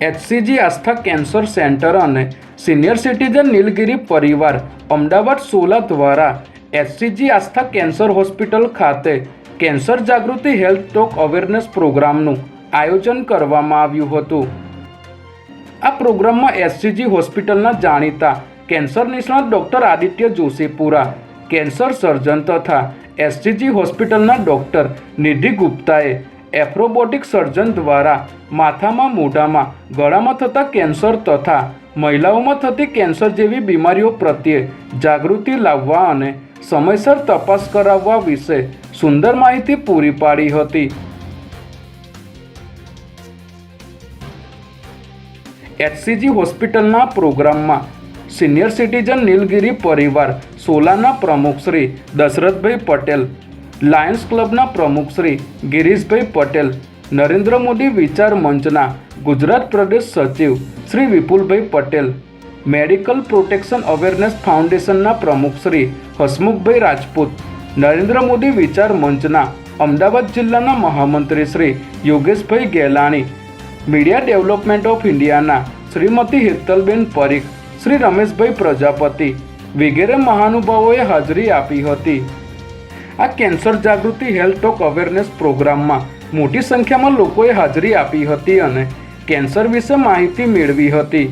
HCG Aastha cancer centre અને senior citizen Nilgiri Parivar Ahmedabad Sola દ્વારા HCG Aastha cancer hospital ખાતે કેન્સર જાગૃતિ હેલ્થ ટોક અવેરનેસ પ્રોગ્રામનું આયોજન કરવામાં આવ્યું હતું. આ પ્રોગ્રામમાં એસસીજી હોસ્પિટલના જાણીતા કેન્સર નિષ્ણાત doctor Aditya Joshipura, cancer surgeon તથા એસસીજી હોસ્પિટલના ડૉક્ટર નિધિ ગુપ્તાએ એફ્રોબોટિક સર્જન દ્વારા માથામાં, મોઢામાં, ગળામાં થતા કેન્સર તથા મહિલાઓમાં થતી કેન્સર જેવી બીમારીઓ પ્રત્યે જાગૃતિ લાવવા અને સમયસર તપાસ કરાવવા વિશે સુંદર માહિતી પૂરી પાડી હતી. એચસીજી હોસ્પિટલના પ્રોગ્રામમાં સિનિયર સિટીઝન નીલગિરી પરિવાર સોલાના પ્રમુખ શ્રી દશરથભાઈ પટેલ લાયન્સ ક્લબના પ્રમુખ શ્રી ગિરીશભાઈ પટેલ, નરેન્દ્ર મોદી વિચાર મંચના ગુજરાત પ્રદેશ સચિવ Shri Vipulbhai Patel, medical protection awareness ફાઉન્ડેશનના પ્રમુખ શ્રી હસમુખભાઈ રાજપૂત, નરેન્દ્ર મોદી વિચાર મંચના અમદાવાદ જિલ્લાના મહામંત્રી Shri Yogeshbhai Gelani, media development of ઇન્ડિયાના શ્રીમતી હેતલબેન પરીખ, શ્રી રમેશભાઈ પ્રજાપતિ વગેરે મહાનુભાવોએ હાજરી આપી હતી. આ કેન્સર જાગૃતિ હેલ્થ ટોક અવેરનેસ પ્રોગ્રામમાં મોટી સંખ્યામાં લોકોએ હાજરી આપી હતી અને કેન્સર વિશે માહિતી મેળવી હતી.